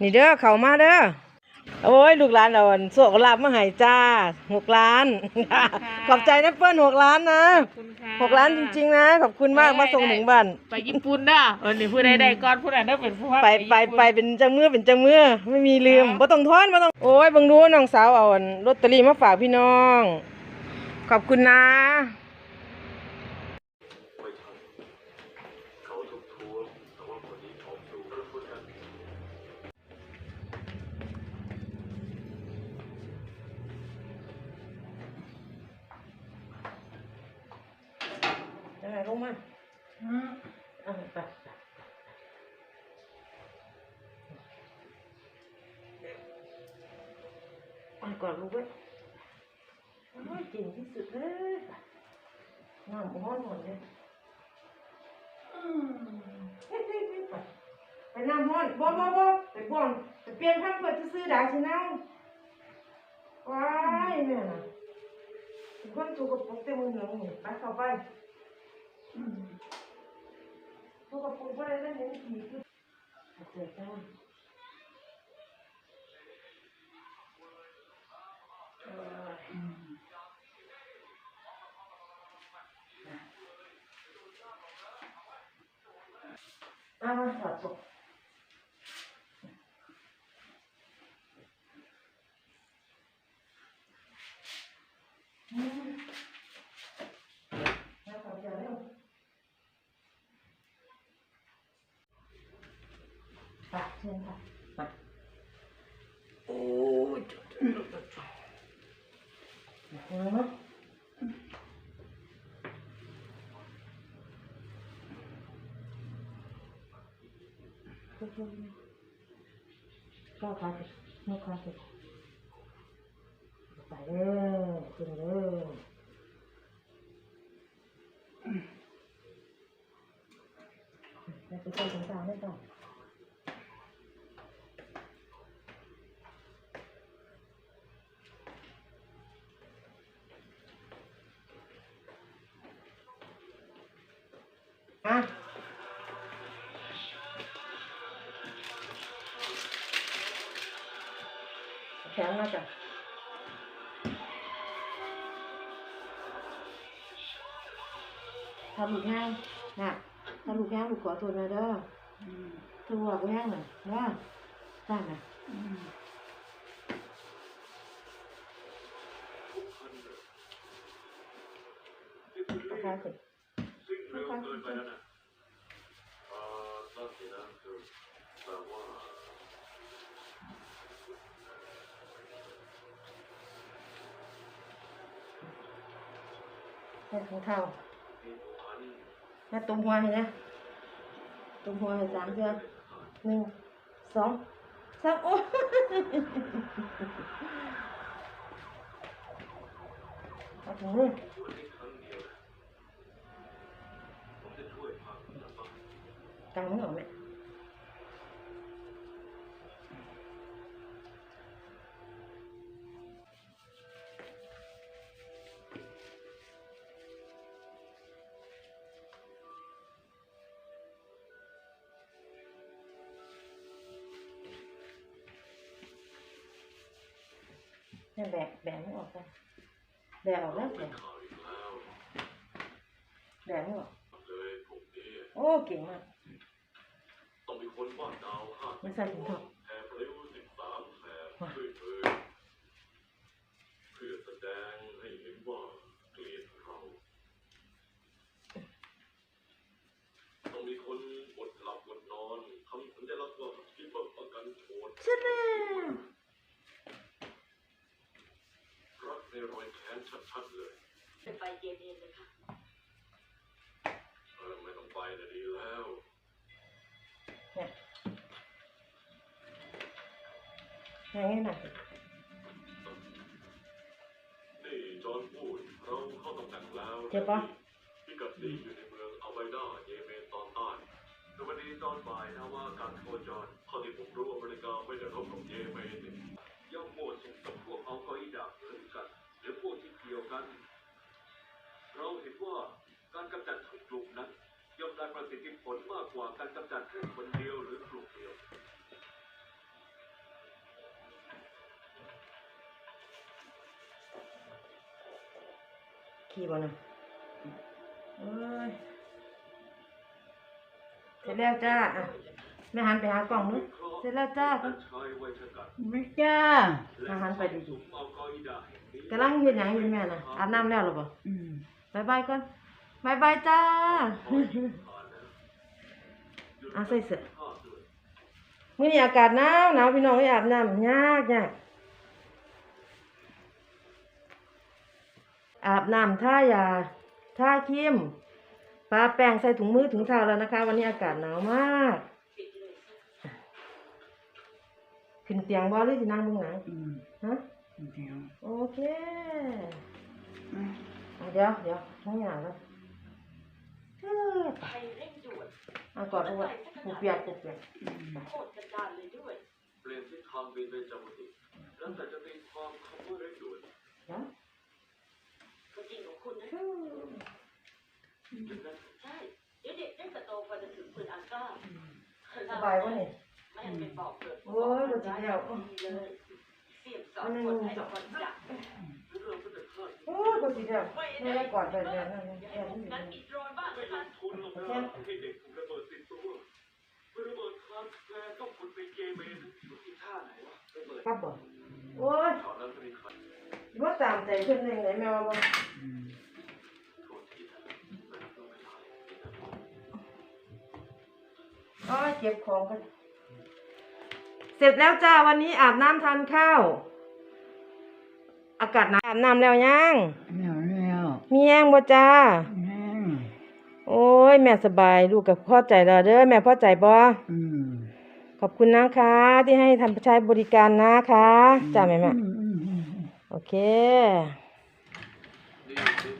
นี่เด้อเขามาเด้อโอ้ยลูกหลานเราอันโศกลาบมาให้จ้าหกล้านขอบใจนะเปิ้ลหกล้านนะขอบคุณค่ะหกล้านจริงๆนะ ขอบคุณมากมาส่งถึงบ้านไปญี่ปุ่นเด้อเออนี่ผู้ใดได้ก่อนผู้นั้นได้เป็นผู้ไปไปไปเป็นจังมือเป็นจังมือไม่มีลืมบ่ต้องทอนบ่ต้องโอ้ยเบังดูน้องสาวเอาอันลอตเตอรี่มาฝากพี่น้อง ขอบคุณนะ ยังไงลงมาเอาไปไปไปก่อนลูกเว้ยโอ้ยเก่งที่สุดเลยน้ำร้อนหมดเลยอืมไปไปน้ำร้อนบ่บ่บ่ไปบ่อนไปเปลี่ยนพันเพื่อจะซื้อดาสิน้ำว้ายแม่น่ะเป็นคนตัวกระปุกเต็มมือหนึ่งนี่ไปเข้าไป พวกกับปูก็ได้เล่นเล่นผีคือเจ็บจ้าเอามาสอดตกอืมแล้วขอจะเร็ว ค่ะ เชิญค่ะมาโอ้ยจุดจุดจุดจุดจุดนะก็ค่ะนกค่ะไปเลยขึ้นเลยแล้วไปเจอกันต่อได้ต่ออะแข็งมาจ้ะทำลูกแห้งน่ะทำลูกแห้งลูกขอตัวหน่ อยเด้อเธอว่ากูแห้งหน่อยนะได้ไหมราคาสิ ซึ่ งเร็วเกินไปแล้วนะเอ่อนั่นสินะคือแต่ว่าให้ กางมือออกไหมเนี่ยแบกแบ้าดาวหักไม่ใส่ถุอะแถมพลิ้วสิบสามแถมด้วยเธอเพื่อแสดงให้เห็นว่าเกลียดเราต้องมีคนอดหลับอดนอนทำสัญลักษณ์ว่าคิดว่าประกันโทษใช่ไหมรักในรอยแค้นชัดเลยไปเย็นๆเลยค่ะเออไม่ต้องไปแต่ดีแล้ว งนี้น่ะนี่จอห์นพูดเราเข้าตำแหน่งแล้วเจ็บปะพิกัดนี้อยู่ในเมืองอัลไบด้าเยเมนตอนใต้ในวันนี้ตอนบ่ายนะว่าการโคจรข้อที่ผมรู้อเมริกาไม่ได้รบกับเยเมน ขี่บ่น่ะเอ้ยเสร็จแล้วจ้าอะแม่หันไปหากล่องนู้นเสร็จแล้วจ้าท่านชายวัยชะกันไม่จ้าอาหารไปดีสุมอัลกออิดะแห่งนี้กำลังเฮ็ดหยังอยู่แม่น่ะอาบน้ำแล้วหรือเปล่าอืมบายบายก่อนบายบายจ้าอะใส่เสื้อมื้อนี้อากาศหนาวหนาวพี่น้องให้อาบน้ำยากยาก อาบน้ำท่ายาท่าครีมปาแป้งใส่ถุงมือถุงเท้าแล้วนะคะ วันนี้อากาศหนาวมาก ขึ้นเตียงบ่หรือสินั่งเบิ่งหนังอืมฮะเดี๋ยวโอเคอืมอะเดี๋ยวเดี๋ยวทั้งอย่างแล้วเฮ้ยไปเร่งด่วนเอาก่อนเอาไว้กูเปียกกูเปียกอืมโคตรกันดานเลยด้วยเปลี่ยนทิศทางบินเป็นจำติแล้วแต่จะตีความคำว่าเร่งด่วน ใช่เดี๋ยวเด็กได้จะโตกว่าจะถึงปืนอัลก้าสบายวะเนี่ยไม่ให้เป็นบอกเกิดโอ้ยบ่จริงแล้วดีเลยเสียบสอนคนให้คนจับเรื่องก็จะคาดโอ้ยกูสิเดียวไม่ได้กอดไปเดี๋ยวนั่นอย่าแค่ให้พวนี้กนั้นอิดโรยบ้างไม่นะลคะงทุนหรอกนะให้เด็กถูกระเบิดติดตัวเมื่อระเบิดคาร์แคลร์ต้องคนไปเกเมนอยู่ที่ท่าไหนวะระเบิดปั๊บบ่โอ้ยตอนนั้นก็มีขันว่าตามใจเพิ่นได้ไงแม่ว่าบ่ โอ้ยเก็บของกันเสร็จแล้วจ้าวันนี้อาบน้ำทานข้าว อากาศหนาวอาบน้ำแล้วยังแล้วแล้วมีแห้งบ่จ้า แห้งโอ้ย แม่สบายลูกกับพ่อใจแล้วเด้อแม่พ่อใจบ่อืมขอบคุณนะคะ ที่ให้ทำใช้บริการนะคะจ้าแม่แม่อืมอืมอืม โอเคนี่นี่